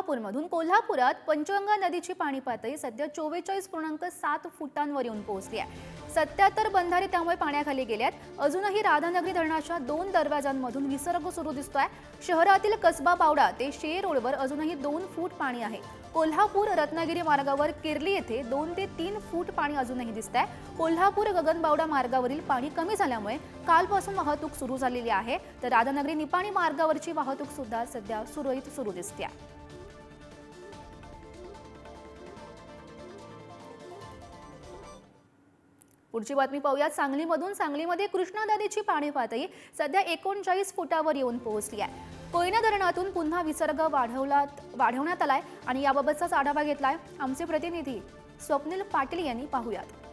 कोल्हापूरमधून. कोल्हापुरात पंचगंगा नदीची पाणी पातळी सध्या चोवेचाळीस पूर्णांक सात फुटांवर येऊन पोहोचली आहे. सत्याहत्तर बंधारे त्यामुळे पाण्याखाली गेल्यात आहेत अजूनही राधानगरी धरणाच्या दोन दरवाजांमधून विसर्ग सुरू दिसतोय. शहरातील कसबा पावडा ते शे रोडवर अजूनही दोन फूट पाणी आहे. कोल्हापूर रत्नागिरी मार्गावर किर्ली येथे दोन ते तीन फूट पाणी अजूनही दिसत आहे कोल्हापूर गगनबावडा मार्गावरील पाणी कमी झाल्यामुळे कालपासून वाहतूक सुरू झालेली आहे. तर राधानगरी निपाणी मार्गावरची वाहतूक सुद्धा सध्या सुरळीत सुरू दिसते पुढची बातमी पाहूयात. सांगलीमधून सांगलीमध्ये कृष्णा नदीची पाणी पातळी सध्या एकोणचाळीस फुटावर येऊन पोहोचली आहे. कोयना धरणातून पुन्हा विसर्ग वाढवला वाढवण्यात आलाय आणि याबाबतचाच आढावा घेतलाय आमचे प्रतिनिधी स्वप्नील पाटील यांनी पाहूयात.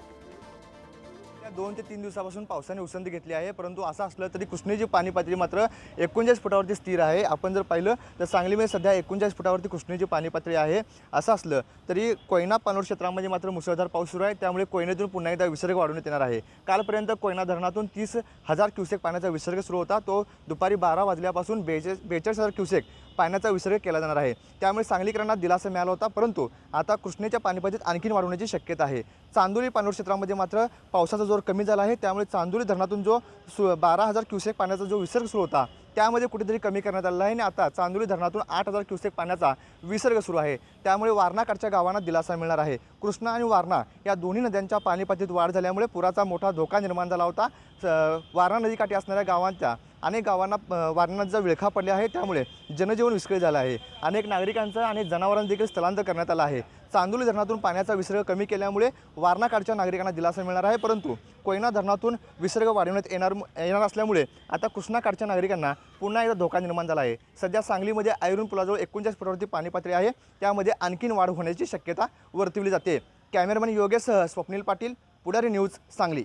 दोन ते तीन दिवसापासून पावसाने उसंत घेतली आहे परंतु असं असलं तरी कृष्णेची पाणी पातळी मात्र एकोणचाळीस फुटावरती स्थिर आहे. आपण जर पाहिलं तर सांगलीमध्ये सध्या एकोणचाळीस फुटावरती कृष्णेची पाणी पातळी आहे. असं असलं तरी कोयना पानोर क्षेत्रामध्ये मात्र मुसळधार पाऊस सुरू आहे. त्यामुळे कोयनेतून पुन्हा एकदा विसर्ग वाढवण्यात येणार आहे. कालपर्यंत कोयना धरणातून तीस हजार क्युसेक पाण्याचा विसर्ग सुरू होता. तो दुपारी बारा वाजल्यापासून बेचे बेचाळीस हजार क्युसेक पाण्याचा विसर्ग केला जाणार आहे. त्यामुळे सांगलीकरांना दिलासा मिळाला होता परंतु आता कृष्णेच्या पाणीपातळीत आणखीन वाढवण्याची शक्यता आहे. चांदोली पानोर क्षेत्रामध्ये मात्र पावसाचा जोर कमी झाला आहे. त्यामुळे चांदोली धरणातून जो सु बारा हजार क्युसेक पाण्याचा जो विसर्ग सुरू होता त्यामध्ये कुठेतरी कमी करण्यात आलेला आहे. आणि आता चांदोली धरणातून आठ हजार क्युसेक पाण्याचा विसर्ग सुरू आहे. त्यामुळे वारणाकडच्या गावांना दिलासा मिळणार आहे. कृष्णा आणि वारणा या दोन्ही नद्यांच्या पाणीपातळीत वाढ झाल्यामुळे पुराचा मोठा धोका निर्माण झाला होता. स- वारणा नदीकाठी असणाऱ्या गावांच्या अनेक गावांना अ, विळखा पडला आहे त्यामुळे जनजीवन विस्कळीत झालं आहे. अनेक नागरिकांचं आणि जनावरांचं देखील स्थलांतर करण्यात आलं आहे. चांदोली धरणातून पाण्याचा विसर्ग कमी केल्यामुळे वारणाकाठच्या नागरिकांना दिलासा मिळणार आहे परंतु कोयना धरणातून विसर्ग वाढवण्यात येणार येणार असल्यामुळे आता कृष्णाकाठच्या नागरिकांना पुन्हा एकदा धोका निर्माण झाला आहे. सध्या सांगलीमध्ये आयरून पुलाजवळ एकोणचाळीस फुटावरती पाणी पातळी आहे. त्यामध्ये आणखीन वाढ होण्याची शक्यता वर्तवली जाते. कॅमेरामॅन योगेसह स्वप्नील पाटील पुढारी न्यूज सांगली.